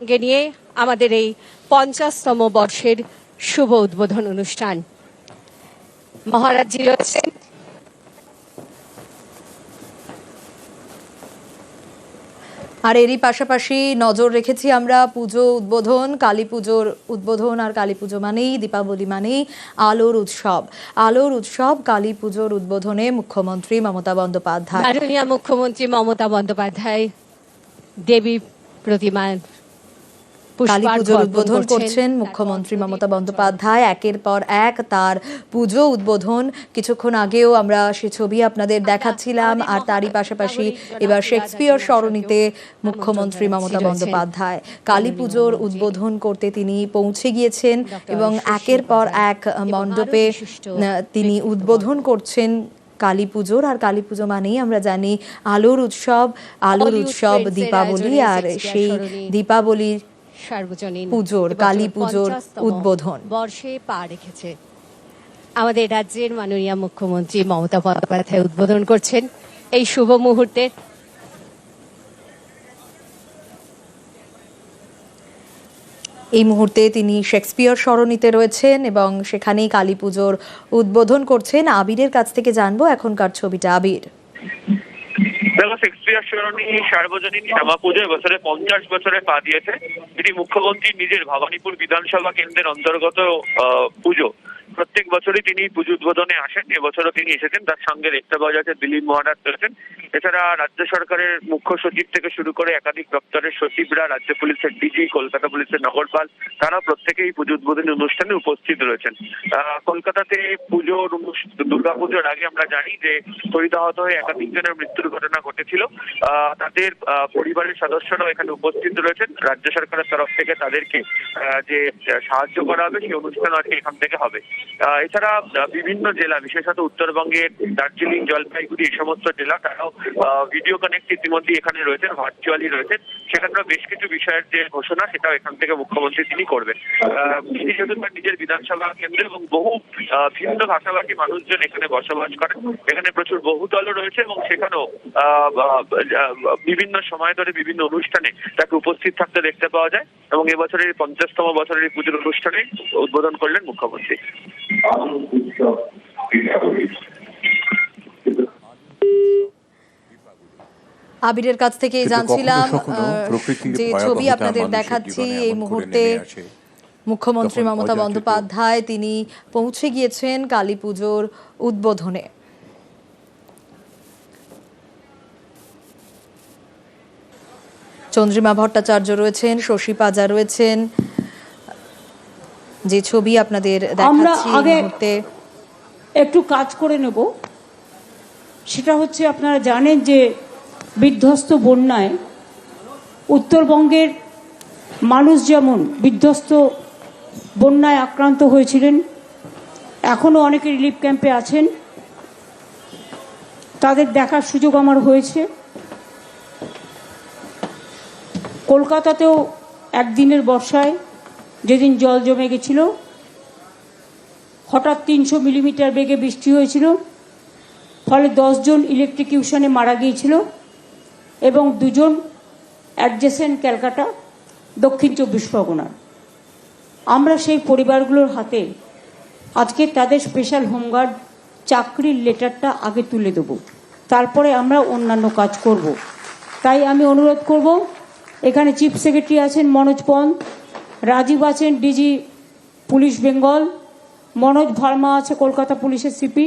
নিয়ে আমাদের এই পঞ্চাশতম বর্ষের শুভ উদ্বোধন অনুষ্ঠান। মহারাজজি রয়েছেন। আর এরই পাশাপাশি নজর রেখেছি আমরা পুজো উদ্বোধন কালী পুজোর উদ্বোধন আর কালী পুজো মানেই দীপাবলি মানেই আলোর উৎসব। আলোর উৎসব কালী পুজোর উদ্বোধনে মুখ্যমন্ত্রী মমতা বন্দ্যোপাধ্যায়। মুখ্যমন্ত্রী মমতা বন্দ্যোপাধ্যায় দেবী প্রতিমা কালী পুজোর উদ্বোধন করছেন মুখ্যমন্ত্রী মমতা বন্দ্যোপাধ্যায়। একের পর এক তার পুজো উদ্বোধন। কিছুক্ষণ আগেও আমরা সে ছবি আপনাদের দেখাচ্ছিলাম আর তারই পাশাপাশি এবার শেক্সপিয়র সরণিতে মুখ্যমন্ত্রী মমতা বন্দ্যোপাধ্যায়। কালী পুজোর উদ্বোধন করতে তিনি পৌঁছে গিয়েছেন এবং একের পর এক মণ্ডপে তিনি উদ্বোধন করছেন কালী পুজোর। আর কালী পুজো মানেই আমরা জানি আলোর উৎসব। আলোর উৎসব দীপাবলি আর সেই দীপাবলির সার্বজনীন পুজোর, কালী পুজোর উদ্বোধন। বর্ষে পা রেখেছে। আমাদের রাজ্যের মাননীয় মুখ্যমন্ত্রী মমতা বন্দ্যোপাধ্যায় উদ্বোধন করছেন এই শুভ মুহূর্তে। এই মুহূর্তে তিনি শেক্সপিয়র সরণিতে রয়েছেন এবং সেখানেই কালী পুজোর উদ্বোধন করছেন। আবিরের কাছ থেকে জানব এখনকার ছবিটা। আবির। দেখো শেক্সপিয়ার সরণি সার্বজনীন শ্যামা পুজো এবছরে পঞ্চাশ বছরে পা দিয়েছে। এটি মুখ্যমন্ত্রী নিজের ভবানীপুর বিধানসভা কেন্দ্রের অন্তর্গত আহ, পুজো। প্রত্যেক বছরই তিনি পুজো উদ্বোধনে আসেন, এবছরও তিনি এসেছেন, তার সঙ্গে দেখতে পাওয়া যাচ্ছে দিলীপ মহারাজ রয়েছেন। এছাড়া রাজ্য সরকারের মুখ্য সচিব থেকে শুরু করে একাধিক দপ্তরের সচিবরা, রাজ্য পুলিশের ডিজি, কলকাতা পুলিশের নগরপাল তারা প্রত্যেকেই পুজো উদ্বোধনী অনুষ্ঠানে উপস্থিত রয়েছেন। কলকাতাতে পুজোর দুর্গাপুজোর আগে আমরা জানি যে হরিদাহত হয়ে একাধিক জনের মৃত্যুর ঘটনা ঘটেছিল। তাদের পরিবারের সদস্যরাও এখানে উপস্থিত রয়েছেন। রাজ্য সরকারের তরফ থেকে তাদেরকে যে সাহায্য করা হবে, সেই অনুষ্ঠান আজকে এখান থেকে হবে। এছাড়া বিভিন্ন জেলা, বিশেষত উত্তরবঙ্গের দার্জিলিং, জলপাইগুড়ি, এই সমস্ত জেলা, তারাও ভিডিও কানেক্ট ইতিমধ্যে এখানে রয়েছেন ভার্চুয়ালি রয়েছেন। সেখানকার বেশ কিছু বিষয়ের যে ঘোষণা, সেটাও এখান থেকে মুখ্যমন্ত্রী তিনি করবেন। তিনি তার নিজের বিধানসভা কেন্দ্র এবং বহু ভিন্ন ভাষাভাষী মানুষজন এখানে বসবাস করেন। এখানে প্রচুর বহুতলও রয়েছে এবং সেখানেও বিভিন্ন সময় ধরে বিভিন্ন অনুষ্ঠানে তাকে উপস্থিত থাকতে দেখতে পাওয়া যায় এবং এবছরের পঞ্চাশতম বছরের পুজোর অনুষ্ঠানে উদ্বোধন করলেন মুখ্যমন্ত্রী। আবিরের কাছ থেকে জানছিলাম যে ছবি আপনাদের দেখাচ্ছি এই মুহূর্তে মুখ্যমন্ত্রী মমতা বন্দ্যোপাধ্যায় তিনি পৌঁছে গিয়েছেন কালী পুজোর উদ্বোধনে। চন্দ্রিমা ভট্টাচার্য রয়েছেন শশী পাজা রয়েছেন যে ছবি আপনাদের আমরা দেখাচ্ছি মুহূর্তে। একটু কাজ করে নেব। সেটা হচ্ছে আপনারা জানেন যে বিধ্বস্ত বন্যায় উত্তরবঙ্গের মানুষ যেমন বিধ্বস্ত বন্যায় আক্রান্ত হয়েছিলেন এখনও অনেকে রিলিফ ক্যাম্পে আছেন। তাদের দেখার সুযোগ আমার হয়েছে। কলকাতাতেও একদিনের বর্ষায় যেদিন জল জমে গেছিল, হঠাৎ তিনশো মিলিমিটার বেগে বৃষ্টি হয়েছিল, ফলে দশজন ইলেকট্রিকিউশনে মারা গিয়েছিল এবং দুজন অ্যাডজেসেন্ট ক্যালকাটা, দক্ষিণ চব্বিশ পরগনার। আমরা সেই পরিবারগুলোর হাতে আজকে তাদের স্পেশাল হোমগার্ড চাকরির লেটারটা আগে তুলে দেব। তারপরে আমরা অন্যান্য কাজ করব। তাই আমি অনুরোধ করব, এখানে চিফ সেক্রেটারি আছেন মনোজ পন্ত রাজীব আছেন ডিজি পুলিশ বেঙ্গল, মনোজ ভার্মা আছে কলকাতা পুলিশের সিপি,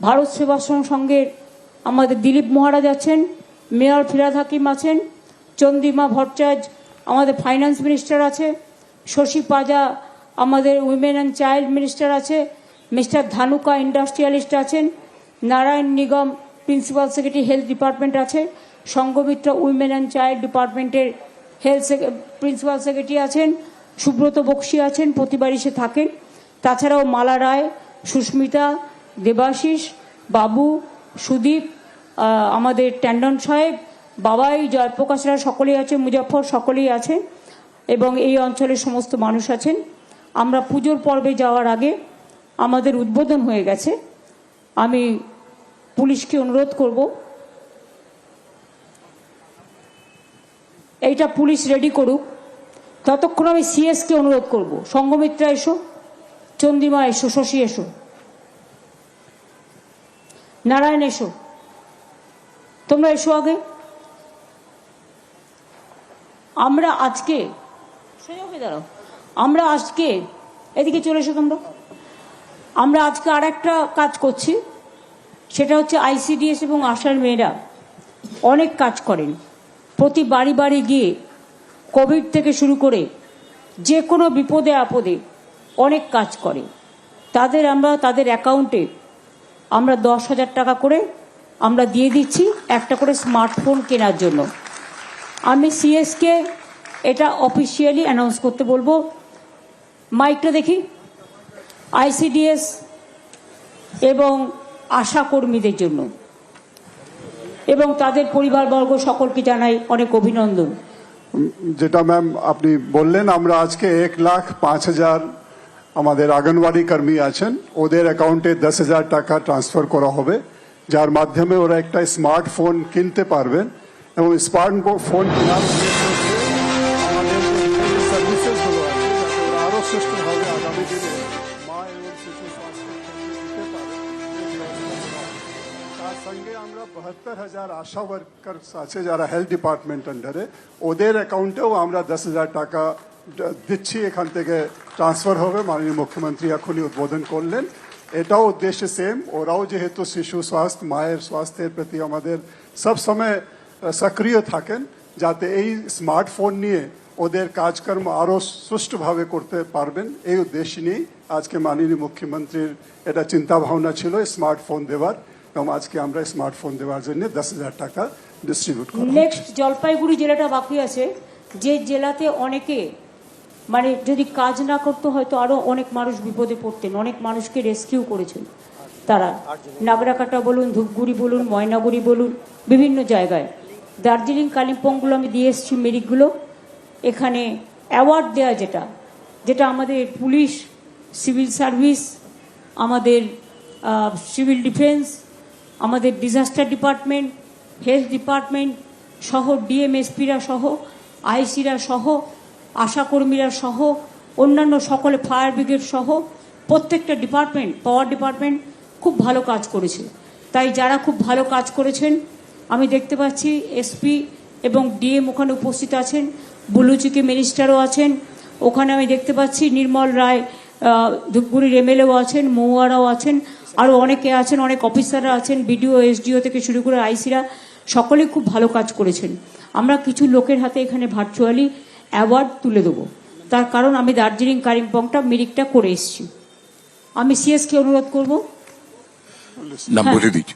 ভারত সেবাশ্রম সংঘের আমাদের দিলীপ মহারাজ আছেন, মেয়র ফিরাদ হাকিম আছেন, চন্দ্রিমা ভট্টাচার্য আমাদের ফাইন্যান্স মিনিস্টার আছে, শশী পাজা আমাদের উইমেন অ্যান্ড চাইল্ড মিনিস্টার আছে, মিস্টার ধানুকা ইন্ডাস্ট্রিয়ালিস্ট আছেন, Narayan Nigam principal secretary health department আছে সঙ্গমিত্র উইমেন অ্যান্ড চাইল্ড ডিপার্টমেন্টের হেলথ প্রিন্সিপাল সেক্রেটারি আছেন, সুব্রত বক্সি আছেন, প্রতিবার এসে থাকেন। তাছাড়াও মালা রায়, সুস্মিতা, দেবাশিস, বাবু, সুদীপ আমাদের ট্যান্ডন সাহেব, বাবাই, জয়প্রকাশ রায় সকলেই আছে মুজফর সকলেই আছে এবং এই অঞ্চলের সমস্ত মানুষ আছেন। আমরা পুজোর পর্বে যাওয়ার আগে আমাদের উদ্বোধন হয়ে গেছে। আমি পুলিশকে অনুরোধ করব এইটা পুলিশ রেডি করুক। ততক্ষণ আমি সিএস কে অনুরোধ করব। সঙ্গমিত্রা এসো চন্দ্রিমা এসো শশী এসো নারায়ণ এসো। তোমরা এসো আগে। আমরা আজকে হয়ে দাঁড়াও। আমরা আজকে এদিকে চলে এসো তোমরা। আমরা আজকে আর একটা কাজ করছি। সেটা হচ্ছে আইসিডিএস এবং আশার মেয়েরা অনেক কাজ করেন। প্রতি বাড়ি বাড়ি গিয়ে কোভিড থেকে শুরু করে যে কোনো বিপদে আপদে অনেক কাজ করে। তাদের আমরা, তাদের অ্যাকাউন্টে আমরা দশ হাজার টাকা করে আমরা দিয়ে দিচ্ছি একটা করে স্মার্টফোন কেনার জন্য। আমি সিএসকে এটা অফিসিয়ালি অ্যানাউন্স করতে বলব। মাইকটা দেখি। আইসিডিএস এবং আশা কর্মীদের জন্য। এবং তাদের পরিবারবর্গ সকলকে জানাই অনেক অভিনন্দন। যেটা ম্যাম আপনি বললেন, আমরা আজকে এক লাখ পাঁচ হাজার আমাদের আঙ্গনবাড়ি কর্মী আছেন। ওদের অ্যাকাউন্টে দশ হাজার টাকা ট্রান্সফার করা হবে, যার মাধ্যমে ওরা একটা স্মার্টফোন কিনতে পারবেন এবং স্মার্টফোন কেনার বাহাত্তর হাজার আশা ওয়ার্কার আছে যারা হেলথ ডিপার্টমেন্ট আন্ডারে ওদের অ্যাকাউন্টেও আমরা দশ হাজার টাকা দিচ্ছি, এখান থেকে ট্রান্সফার হবে। মাননীয় মুখ্যমন্ত্রী এখনই উদ্বোধন করলেন। এটাও উদ্দেশ্য সেম ওরাও যেহেতু শিশু স্বাস্থ্য, মায়ের স্বাস্থ্যের প্রতি আমাদের সব সময় সক্রিয় থাকেন, যাতে এই স্মার্টফোন নিয়ে ওদের কাজকর্ম আরও সুষ্ঠুভাবে করতে পারবেন, এই উদ্দেশ্য নিয়েই আজকে মাননীয় মুখ্যমন্ত্রীর এটা চিন্তা ভাবনা ছিল স্মার্টফোন দেওয়ার। আজকে আমরা স্মার্টফোন দেওয়ার জন্য দশ হাজার টাকা ডিস্ট্রিবিউট করা। নেক্সট জলপাইগুড়ি জেলাটা বাকি আছে। যে জেলাতে অনেকে মানে যদি কাজ না করতে হয়তো আরও অনেক মানুষ বিপদে পড়তেন, অনেক মানুষকে রেস্কিউ করেছেন তারা। নাগরাকাটা বলুন, ধূপগুড়ি বলুন, ময়নাগুড়ি বলুন, বিভিন্ন জায়গায়। দার্জিলিং, কালিম্পংগুলো আমি দিয়ে এসেছি মেরিকগুলো। এখানে অ্যাওয়ার্ড দেয়া যেটা যেটা আমাদের পুলিশ সিভিল সার্ভিস আমাদের সিভিল ডিফেন্স আমাদের ডিজাস্টার ডিপার্টমেন্ট হেলথ ডিপার্টমেন্ট সহ ডিএমএসপিরা সহ আইসিরা সহ, আশাকর্মীরা সহ, অন্যান্য সকলে ফায়ার ব্রিগেড সহ প্রত্যেকটা ডিপার্টমেন্ট পাওয়ার ডিপার্টমেন্ট খুব ভালো কাজ করেছে। তাই যারা খুব ভালো কাজ করেছেন, আমি দেখতে পাচ্ছি এসপি এবং ডিএম ওখানে উপস্থিত আছেন বুলুচুকি মিনিস্টারও আছেন, ওখানে আমি দেখতে পাচ্ছি নির্মল রায় ধূপগুড়ির এমএলএও আছেন মৌয়ারাও আছেন আরও অনেকে আছেন অনেক অফিসাররা আছেন বিডিও এসডিও থেকে শুরু করে আইসিরা সকলে খুব ভালো কাজ করেছেন। আমরা কিছু লোকের হাতে এখানে ভার্চুয়ালি অ্যাওয়ার্ড তুলে দেবো। তার কারণ আমি দার্জিলিং কালিম্পংটা মিরিকটা করে এসেছি। আমি সিএসকে অনুরোধ করব। নাম বলে দিচ্ছি।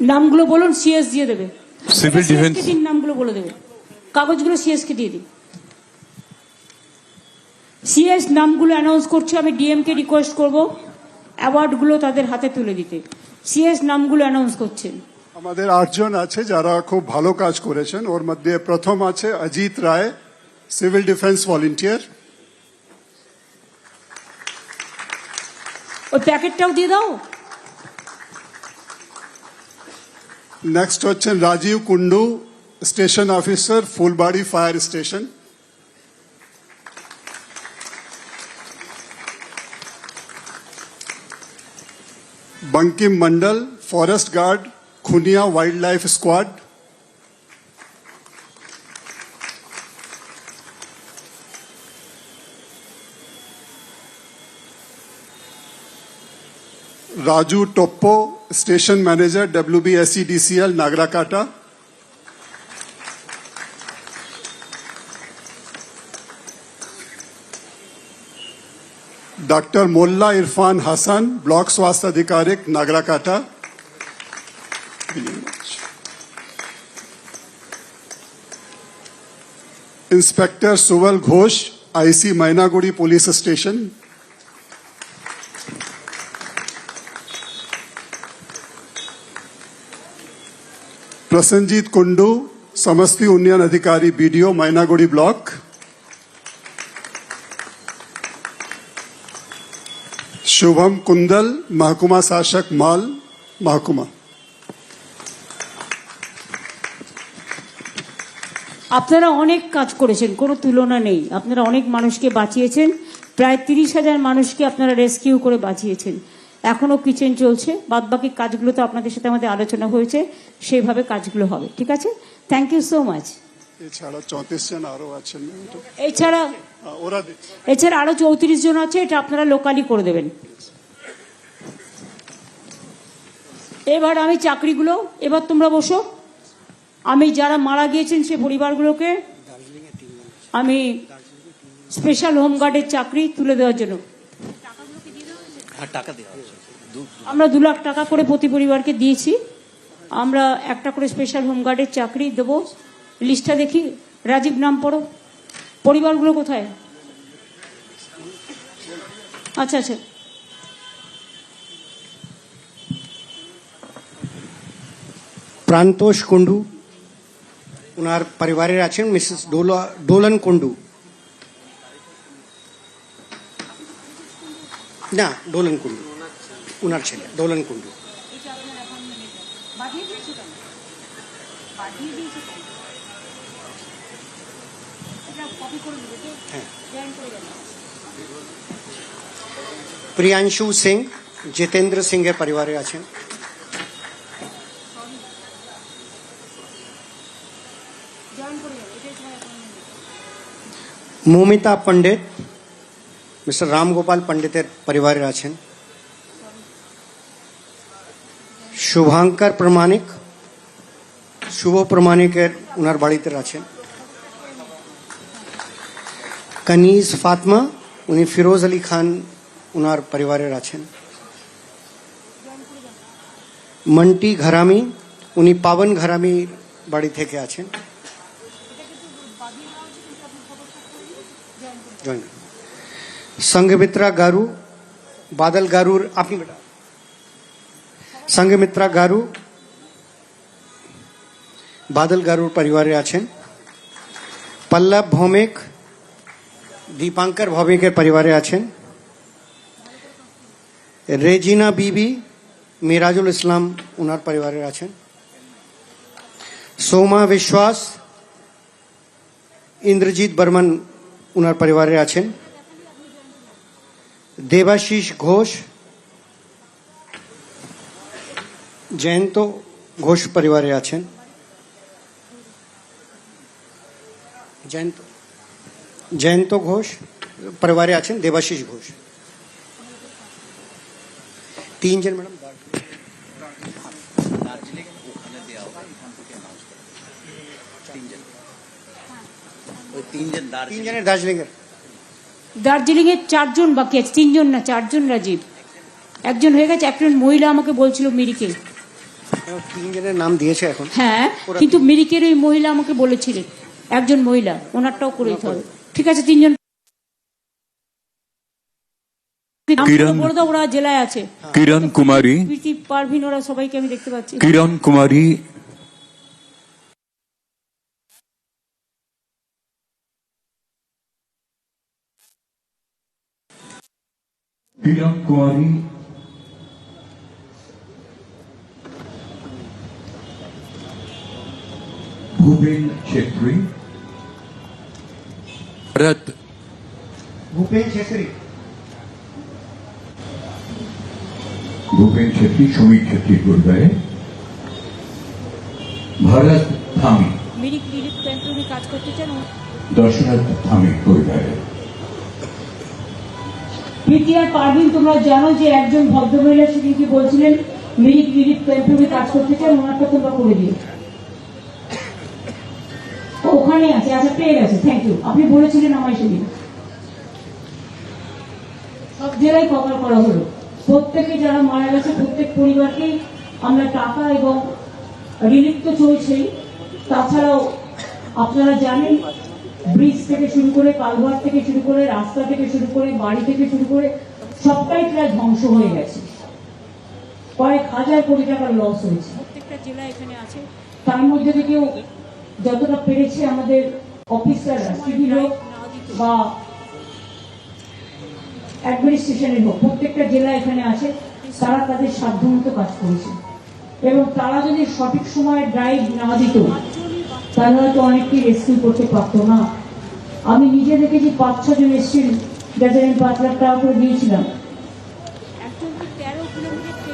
নামগুলো বলুন সিএস দিয়ে দেবে। CSK defense- নামগুলো বলে দেবে। কাগজগুলো সিএসকে দিয়ে দিন। সিএস নামগুলো অ্যানাউন্স করছি আমি ডিএমকে রিকোয়েস্ট করব। অ্যাওয়ার্ডগুলো তাদের হাতে তুলে দিতে। সিএস নামগুলো অ্যানাউন্স করছেন। আমাদের আটজন আছে যারা খুব ভালো কাজ করেছেন। ওর মধ্যে প্রথম আছে Ajit Roy civil defence volunteer. ওই প্যাকেটটাও দিয়ে দাও। নেক্সট হচ্ছেন Rajib Kundu station officer Phulbari fire station. Bankim Mandal forest guard Khunia wild life squad Raju Toppo station manager W B S C D C L Nagrakata doctor Molla Irfan Hasan, block स्वास्थ्य अधिकारिक, Nagrakata. Inspector Suval Ghosh, IC Mainaguri police station. Prasenjit Kundu, समस्ती उन्नयन अधिकारी, BDO, Mainaguri block. Shubham Kundal महकुमा शासक माल महकुमा আপনারা অনেক কাজ করেছেন কোনো তুলনা নেই আপনারা অনেক মানুষকে বাঁচিয়েছেন প্রায় তিরিশ হাজার মানুষকে আপনারা রেস্কিউ করে বাঁচিয়েছেন এখনো কিচেন চলছে বাদ বাকি কাজগুলো তো আপনাদের সাথে আমাদের আলোচনা হয়েছে সেইভাবে কাজগুলো হবে ঠিক আছে থ্যাংক ইউ সো মাচ এছাড়া চৌত্রিশ জন আরো আছেন এছাড়া আহ, ওরা দিচ্ছে। এছাড়া আরও চৌত্রিশ জন আছে এটা আপনারা লোকালি করে দেবেন। এবার আমি চাকরিগুলো এবার তোমরা বসো। আমি যারা মারা গিয়েছেন সে পরিবারগুলোকে আমি স্পেশাল হোমগার্ডের চাকরি তুলে দেওয়ার জন্য। আমরা দু লাখ টাকা করে প্রতি পরিবারকে দিয়েছি। আমরা একটা করে স্পেশাল হোমগার্ডের চাকরি দেবো। লিস্টটা দেখি। রাজীব নাম পড়ো। পরিবারগুলো কোথায়? আচ্ছা আচ্ছা। প্রান্তোষ কুণ্ডু ওনার পরিবারের আছেন মিসেস ডোলা ডোলন কুণ্ডু। না ডোলন কুণ্ডু। ওনার ছেলে ডোলন কুণ্ডু। প্রিয়াংশু সিং জিতেন্দ্র সিংয়ের পরিবারে আছেন। মৌমিতা পণ্ডিত মিস্টার রামগোপাল পণ্ডিতের পরিবারের আছেন। শুভাঙ্কর প্রমাণিক শুভ প্রমাণিকের ওনার বাড়িতে আছেন। কনিজ ফাতমা উনি ফিরোজ আলী খান ওনার পরিবারের আছেন মন্টি ঘরামি উনি পাবন ঘরামির বাড়ি থেকে আছেন জয়েন संघमित्रा गारू बादल गारूर আপনি বেটা संघमित्रा গারু বাদল গারুর পরিবারে আছেন পল্লব ভৌমিক দীপাঙ্কর ভৌমিকের পরিবারে আছেন রেজিনা বিবি মিরাজুল ইসলাম ওনার পরিবারে আছেন সোমা বিশ্বাস ইন্দ্রজিৎ বর্মন ওনার পরিবারে আছেন দেবাশিস ঘোষ জয়ন্ত ঘোষ পরিবারে আছেন জয়ন্ত জয়ন্ত ঘোষ পরিবারে আছেন দেবাশিস ঘোষ। তিনজন ম্যাডাম তিনজনের দার্জিলিংয়ের। দার্জিলিং এর চারজন বাকি আছে তিনজন না চারজন রাজীব। একজন হয়ে গেছে একজন মহিলা আমাকে বলছিল মিরিকে। তিনজনের নাম দিয়েছে এখন। হ্যাঁ কিন্তু মিরিকের ওই মহিলা আমাকে বলেছিলেন একজন মহিলা ওনারটাও করে দিতে হবে। ঠিক আছে তিনজন কিরণ। বলে ওরা জেলায় আছে কিরণ কুমারী প্রীতি পারভিন ওরা সবাইকে আমি দেখতে পাচ্ছি কিরণ কুমারী কিরণ কুমারী ভূপেন ছেত্রী ভরত ভূপেন ছেত্রী। ভূপেন ছেত্রী সমীর ছেত্রীর পরিবারে ভরত থামি। মিরিক ক্যাম্পে উনি কাজ করতে চান দশরথ থামির পরিবারে প্রীতি আর পারভিন তোমরা জানো যে একজন ভদ্রমহিলা সেদিনকে বলছিলেন মিরিক ক্যাম্পে উনি কাজ করতে চান ওনারটা তোমরা করে দিও। আছে আচ্ছা পেয়ে গেছে থ্যাংক ইউ আপনি বলেছিলেন আমায় সব জেলায় কভার করা হলো প্রত্যেকে যারা মারা গেছে প্রত্যেক আমরা টাকা এবং রিলিফ তো চলছেই। তাছাড়াও আপনারা জানেন, ব্রিজ থেকে শুরু করে কালভার থেকে শুরু করে রাস্তা থেকে শুরু করে বাড়ি থেকে শুরু করে, সবটাই প্রায় ধ্বংস হয়ে গেছে। কয়েক হাজার কোটি টাকার লস হয়েছে। প্রত্যেকটা জেলা এখানে আছে তার মধ্যে থেকেও যতটা পেরেছে আমাদের অফিসাররা সিভিল হোক বা অ্যাডমিনিস্ট্রেশনের হোক, প্রত্যেকটা জেলা এখানে আছে, তারা তাদের সাধ্যমতো কাজ করেছে। এবং তারা যদি সঠিক সময়ে ড্রাইভ না দিত, তাহলে হয়তো অনেককে রেস্কিউ করতে পারতো না। আমি নিজে দেখেছি পাঁচ ছজন এসেছিল, যাদের আমি পাঁচ লাখ টাকা করে দিয়েছিলাম।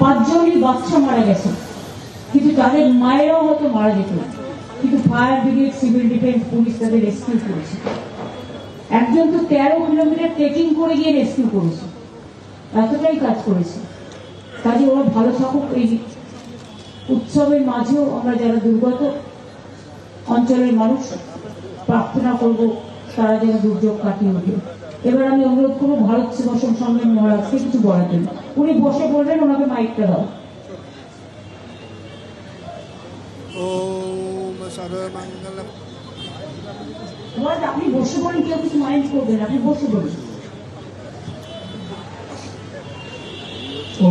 পাঁচজনই বাচ্চা মারা গেছে, কিন্তু তাদের মায়েরাও হয়তো মারা যেত কিন্তু fire brigade civil defence police তাদের রেস্কিউ করেছে। একজন তো তেরো কিলোমিটার ট্রেকিং করে গিয়ে রেস্কিউ করেছে। এতটাই কাজ করেছে। কাজে ওরা ভালো থাকুক, এই উৎসবের মাঝেও আমরা যারা দুর্গত অঞ্চলের মানুষ, প্রার্থনা করব তারা যেন দুর্যোগ কাটিয়ে ওঠে। এবার আমি অনুরোধ করব, ভারত সেবাসন সম্মেলন মহারাজকে কিছু বলার জন্য। উনি বসে পড়লেন ওনাকে মাইকটা দাও। সর্বমঙ্গল আপনি বসে পড়েন কেউ কিছু মাইন্ড করবেন আপনি বসে পড়েন। ও